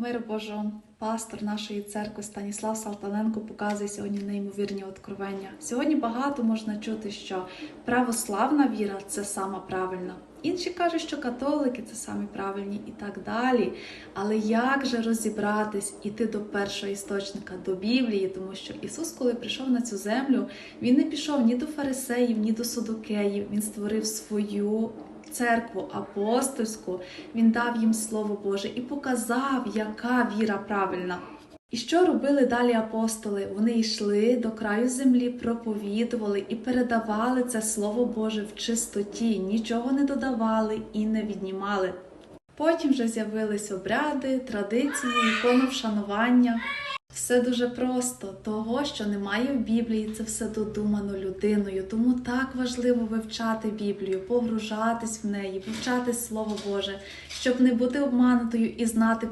Мир Божого, пастор нашої церкви Станіслав Салтаненко показує сьогодні неймовірні откровення. Сьогодні багато можна чути, що православна віра це сама правильна. Інші кажуть, що католики це самі правильні і так далі. Але як же розібратись, іти до першого істочника, до Біблії, тому що Ісус, коли прийшов на цю землю, він не пішов ні до фарисеїв, ні до судокеїв. Він створив свою церкву апостольську, він дав їм Слово Боже і показав, яка віра правильна. І що робили далі апостоли? Вони йшли до краю землі, проповідували і передавали це Слово Боже в чистоті, нічого не додавали і не віднімали. Потім вже з'явились обряди, традиції, ікони вшанування. Все дуже просто. Того, що немає в Біблії, це все додумано людиною. Тому так важливо вивчати Біблію, погружатись в неї, вивчати Слово Боже, щоб не бути обманутою і знати